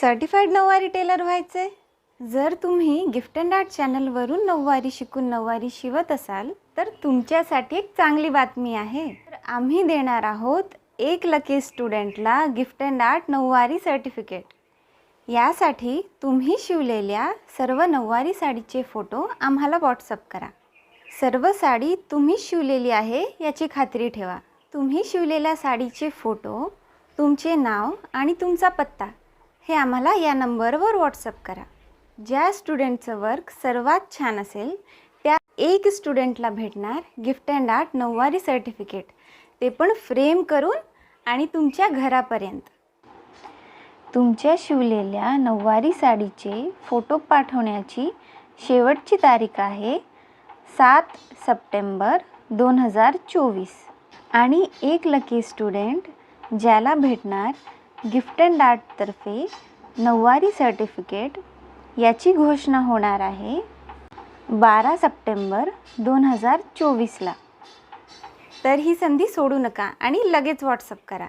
Certified नऊवारी teller व्हायचे जर तुम्ही गिफ्ट अँड आर्ट चॅनलवरून नऊवारी शिकून नऊवारी शिवत असाल तर तुमच्यासाठी एक चांगली बातमी आहे. तर आम्ही देणार आहोत एक lucky स्टुडंटला gift and art nauvari certificate यासाठी तुम्ही शिवलेल्या सर्व नऊवारी साडीचे फोटो आम्हाला व्हॉट्सअप करा. सर्व साडी तुम्ही शिवलेली आहे याची खात्री ठेवा. तुम्ही शिवलेल्या साडीचे फोटो तुमचे नाव आणि तुमचा पत्ता. हे आम्हाला या नंबरवर व्हॉट्सअप करा. ज्या स्टुडंटचं वर्क सर्वात छान असेल त्या एक स्टुडंटला भेटणार gift and art nauvari certificate ते पण फ्रेम करून आणि तुमच्या घरापर्यंत. तुमच्या शिवलेल्या नऊवारी साडीचे फोटो पाठवण्याची शेवटची तारीख आहे सात सप्टेंबर दोन हजार चोवीस. आणि एक लकी स्टुडंट ज्याला भेटणार गिफ्ट अँड आर्टतर्फे नऊवारी सर्टिफिकेट याची घोषणा होणार आहे बारा सप्टेंबर दोन हजार चोवीसला. तर ही संधी सोडू नका आणि लगेच व्हॉट्सअप करा.